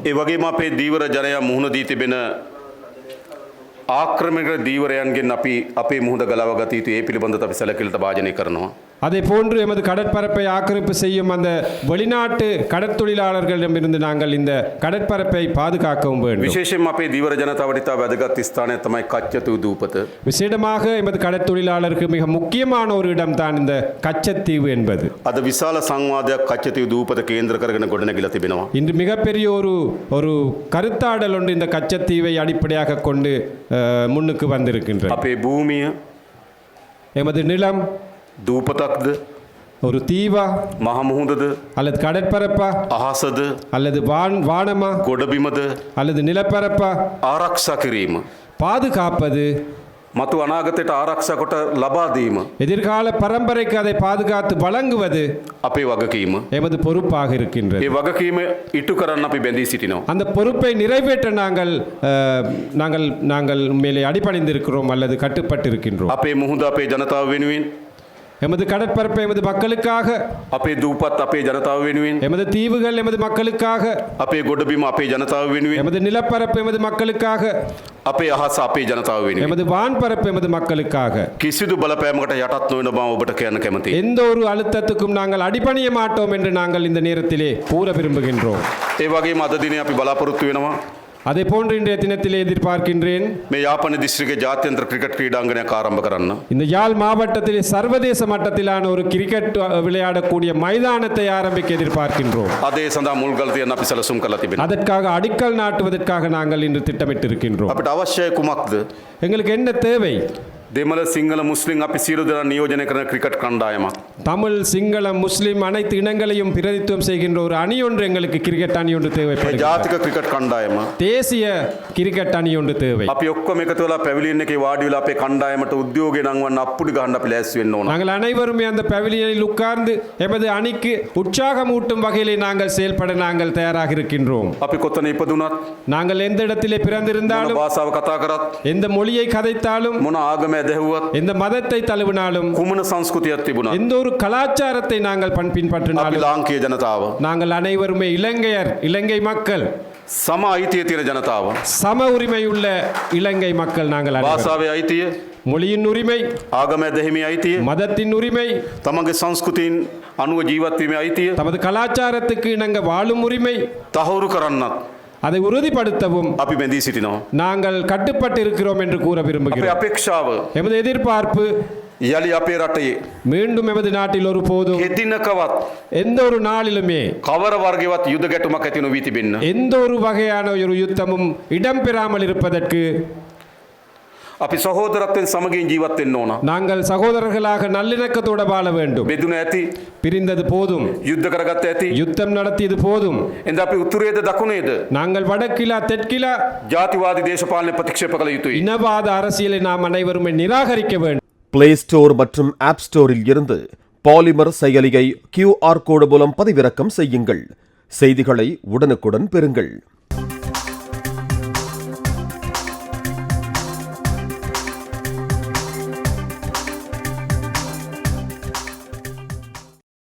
ඒ වගේම අපේ දීවර ජනයා මුහුණ දී තිබෙන ආක්‍රමික දීවරයන්ගෙන් අපි අපේ මුහුද ගලව ගත යුතු ඒ පිළිබඳව අපි සැලකිලිට භාජනය කරනවා. அதே போன்று எமது கடற்பரப்பை ஆக்கிரமிப்பு செய்யும் அந்த வெளிநாட்டு கடற்தொழிலாளர்களிடமிருந்து நாங்கள் இந்த கடற்பரப்பை பாதுகாக்கவும் வேண்டும் විශේෂයෙන් අපේ දීවර ජනතාවට ඉතා වැදගත් ස්ථානය තමයි කච්චතු දූපත. விசேடமாக எமது கடற்தொழிலாளருக்கு மிக முக்கியமான ஒரு இடம்தான் இந்த கச்சத்தீவு என்பது අද විශාල සංවාදයක් කච්චතිව දූපත කේන්ද්‍ර කරගෙන ගොඩනැගිලා තිබෙනවා. இன்று மிகப்பெரிய ஒரு ஒரு கருத்தாடல் ஒன்று இந்த கச்சத்தீவை அடிப்படையாக கொண்டு அஹ், முன்னுக்கு வந்திருக்கின்றது අපේ භූමිය எமது நிலம் දූපතක්ද ஒரு தீவா මහමුහුදද அல்லது கடற்பரப்பா අහසද அல்லது வான் வானமா ගොඩබිමද அல்லது நிலப்பரப்பா ආරක්ෂා කිරීම. பாதுகாப்பது මතු අනාගතයට ආරක්ෂා කොට ලබාදීම எதிர்கால பரம்பரைக்கு அதை பாதுகாத்து வழங்குவது අපේ වගකීම. எமது பொறுப்பாக இருக்கின்றது ඒ වගකීම ඉටු කරන්න අපි බැඳී සිටිනවා. அந்த பொறுப்பை நிறைவேற்ற நாங்கள் அஹ், நாங்கள் நாங்கள் மேலே அடிபணிந்திருக்கிறோம் அல்லது கட்டுப்பட்டு இருக்கின்றோம் අපේ මුහුද අපේ ජනතාව වෙනුවෙන් எமது கடற்பரப்பை எமது மக்களுக்காக අපේ දූපත් අපේ ජනතාව වෙනුවෙන් எமது தீவுகள் எமது மக்களுக்காக අපේ ගොඩබිම අපේ ජනතාව වෙනුවෙන් எமது நிலப்பரப்பு எமது மக்களுக்காக අපේ අහස අපේ ජනතාව වෙනුවෙන් எமது வான்பரப்பு எமது மக்களுக்காக කිසිදු බලපෑමකට යටත් නොවන බව ඔබට කියන්න කැමතියි. எந்த ஒரு அழுத்தத்துக்கும் நாங்கள் அடிபணிய மாட்டோம் என்று நாங்கள் இந்த நேரத்திலே கூற விரும்புகின்றோம் ඒ වගේම අද දිනේ අපි බලාපොරොත්තු වෙනවා அதே போன்று இன்றைய தினத்திலே எதிர்பார்க்கின்றேன் மே யாப்பன திஸ்ட்ரிக்ட் ஜாத்தியந்தர கிரிக்கெட் கிரீடாங்கனைக்கு ஆரம்ப கரணும் இந்த யாழ் மாவட்டத்தில் சர்வதேச மட்டத்திலான ஒரு கிரிக்கெட் விளையாடக்கூடிய மைதானத்தை ஆரம்பிக்க எதிர்பார்க்கின்றோம். அதே சந்தா மூல்கள் என்ன பிசலசும் கலத்திபின் அதற்காக அடிக்கல் நாட்டுவதற்காக நாங்கள் இன்று திட்டமிட்டு இருக்கின்றோம் அப்படி அவசிய குமாக்குது எங்களுக்கு என்ன தேவை? දෙමළ සිංහල මුස්ලිම් අපි සියලු දෙනා නියෝජනය කරන ක්‍රිකට් කණ්ඩායමක්. தமிழ் சிங்களம் முஸ்லிம் அனைத்து இனங்களையும் பிரதித்துவம் செய்கின்ற ஒரு அணி ஒன்று எங்களுக்கு கிரிக்கெட் அணி ஒன்று ඒ தேவைப்படுகிறது ජාතික ක්‍රිකට් කණ්ඩායම. தேசிய கிரிக்கெட் அணி ஒன்று தேவை අපි ඔක්කොම එකතු වෙලා පැවිලියන් එකේ වාඩි වෙලා අපේ කණ්ඩායමට උද්‍යෝගය නංවන්න අප්පුඩි ගහන්න අපි ලෑස්ති වෙන්න ඕන. நாங்கள் அனைவருமே அந்த பவிலியனில் உட்கார்ந்து எமது அணிக்கு உற்சாகமூட்டும் வகையிலே நாங்கள் செயல்பட நாங்கள் தயாராக இருக்கின்றோம் අපි කොතන ඉපදුනත් நாங்கள் எந்த இடத்திலே මොන பிறந்திருந்தாலும் භාෂාව කතා කරත් எந்த மொழியை கதைத்தாலும் මොන ආගම ඇදහුවත් எந்த மதத்தை தழுவினாலும் කුමන සංස්කෘතියක් තිබුණා. எந்த ஒரு கலாச்சாரத்தை நாங்கள் பண் අපි பின்பற்றினாலும் ලාංකීය ජනතාව. நாங்கள் அனைவருமே இலங்கையர் இலங்கை மக்கள் සම අයිතිය තියෙන ජනතාව. சம உரிமை உள்ள இலங்கை மக்கள் நாங்கள் அனைவரும். භාෂාවේ අයිතිය மொழியின் உரிமை ආගම ඇදහිමේ අයිතිය மதத்தின் உரிமை තමගේ සංස්කෘතින් අනුව ජීවත්වීමේ අයිතිය தமது கலாச்சாரத்துக்கு இணங்க வாழும் உரிமை තහවුරු කරන්නත් அதை உறுதிப்படுத்தவும் අපි බැඳී සිටිනවා. நாங்கள் கட்டுப்பட்டு இருக்கிறோம் என்று கூற අපේ விரும்புகிறோம் අපේක්ෂාව எமது எதிர்பார்ப்பு යළි අපේ රටේ மீண்டும் எமது நாட்டில் ஒரு போதும் හෙදිනකවත් எந்த ஒரு நாளிலுமே කවර වර්ගවත් යුද ගැටුමක් ඇති නොවී තිබෙන්න. எந்த ஒரு வகையான ஒரு யுத்தமும் இடம்பெறாமல் இருப்பதற்கு අපි සහෝදරත්වෙන් සමගින් ජීවත් වෙන්න ඕන. நாங்கள் சகோதரர்களாக நல்லிணக்கத்தோட வாழ வேண்டும் බෙදුන ඇති பிரிந்தது போதும் යුද්ධ කරගත්ත ඇති. யுத்தம் நடத்தியது போதும் එඳ අපි උතුරේද දකුණේද நாங்கள் வடக்கிலா தெற்கிலா ජාතිවාදී දේශපාලන ප්‍රතික්ෂේප කළ යුතුයි. இனவாத அரசியலை நாம் அனைவருமே நிராகரிக்க வேண்டும் பிளே ஸ்டோர் மற்றும் ஆப் ஸ்டோரில் இருந்து பாலிமர் செயலியை கியூஆர் கோடு மூலம் பதிவிறக்கம் செய்யுங்கள் செய்திகளை உடனுக்குடன் பெறுங்கள்